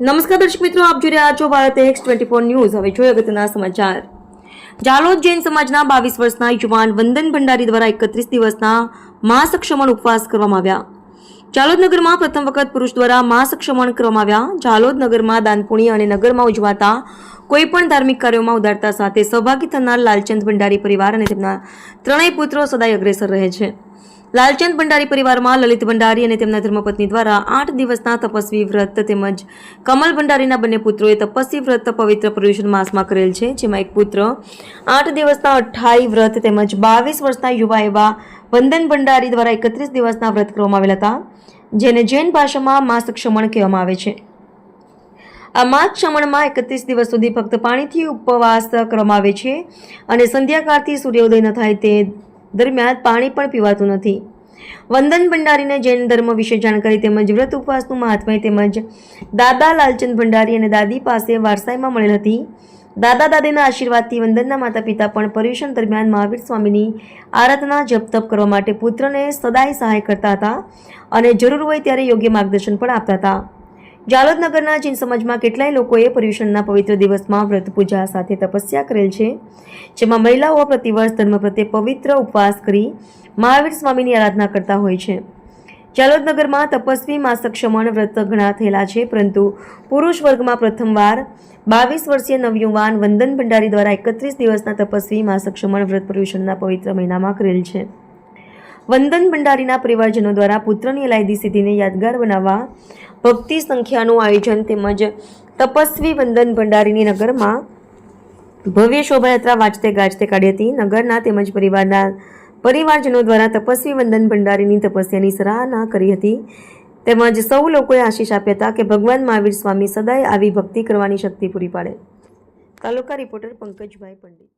નમસ્કાર દર્શક મિત્રો, આપ જોઈ રહ્યા છો Bharat X twenty four news હવે જોઈએ અગત્યના સમાચાર. જાલોદ જૈન સમાજના બાવીસ વર્ષના યુવાન વંદન ભંડારી દ્વારા એકત્રીસ દિવસના માસક્ષમણ ઉપવાસ કરવામાં આવ્યા. જાલોદ નગરમાં પ્રથમ વખત પુરુષ દ્વારા માસક્ષમણ કરવામાં આવ્યા. જાલોદ નગરમાં દાનપુણી અને નગરમાં ઉજવાતા કોઈપણ ધાર્મિક કાર્યોમાં ઉદારતા સાથે સહભાગી થનાર લાલચંદ ભંડારી પરિવાર અને તેમના ત્રણેય પુત્રો સદાય અગ્રેસર રહે છે. લાલચંદ ભંડારી પરિવારમાં લલિત ભંડારી અને તેમના ધર્મપત્ની દ્વારા આઠ દિવસના તપસ્વી વ્રત તેમજ કમલ ભંડારીના બંને પુત્રોએ તપસ્વી વ્રત પવિત્ર પર્યુષણ માસમાં કરેલ છે, જેમાં એક પુત્ર આઠ દિવસના અઠ્ઠાઈ વ્રત તેમજ બાવીસ વર્ષના યુવા એવા વંદન ભંડારી દ્વારા એકત્રીસ દિવસના વ્રત કરવામાં આવેલા હતા, જેને જૈન ભાષામાં માસ ક્ષમણ કહેવામાં આવે છે. આ માસ ક્ષમણમાં એકત્રીસ દિવસ સુધી ફક્ત પાણીથી ઉપવાસ કરવામાં આવે છે અને સંધ્યાકાળથી સૂર્યોદય ન થાય તે દરમિયાન પાણી પણ પીવાતું નથી. વંદન ભંડારીને જૈન ધર્મ વિશે જાણકારી તેમજ વ્રત ઉપવાસનું મહાત્મય તેમજ દાદા લાલચંદ ભંડારી અને દાદી પાસે વારસાઈમાં મળેલ હતી. દાદા દાદીના આશીર્વાદથી વંદનના માતા પિતા પણ પર્યુષણ દરમિયાન મહાવીર સ્વામીની આરાધના જપ તપ કરવા માટે પુત્રને સદાય સહાય કરતા હતા અને જરૂર હોય ત્યારે યોગ્ય માર્ગદર્શન પણ આપતા હતા. જાલોદ નગરના જૈન સમાજમાં કેટલાય લોકોએ પર્યુષણના પવિત્ર દિવસમાં વ્રત પૂજા સાથે તપસ્યા કરેલ છે, જેમાં મહિલાઓ પ્રતિવર્ષ ધર્મ પ્રત્યે પવિત્ર ઉપવાસ કરી મહાવીર સ્વામીની આરાધના કરતા હોય છે. જાલોદ નગરમાં તપસ્વી માસક્ષમણ વ્રત ઘણા થયેલા છે, પરંતુ પુરુષ વર્ગમાં પ્રથમવાર બાવીસ વર્ષીય નવયુવાન વંદન ભંડારી દ્વારા એકત્રીસ દિવસના તપસ્વી માસક્ષમણ વ્રત પર્યુષણના પવિત્ર મહિનામાં કરેલ છે. વંદન ભંડારીના પરિવારજનો દ્વારા પુત્રની લાયદી સિદ્ધિને યાદગાર બનાવવા ભક્તિ સંખ્યાનું આયોજન તેમજ તપસ્વી વંદન ભંડારીની નગરમાં ભવ્ય શોભાયાત્રા વાંચતે ગાજતે કાઢી હતી. નગરના તેમજ પરિવારના પરિવારજનો દ્વારા તપસ્વી વંદન ભંડારીની તપસ્યાની સરાહના કરી હતી. તેમજ સૌ લોકોએ આશીષ આપ્યા હતા કે ભગવાન મહાવીર સ્વામી સદાય આવી ભક્તિ કરવાની શક્તિ પૂરી પાડે. તાલુકા રિપોર્ટર પંકજભાઈ પંડિત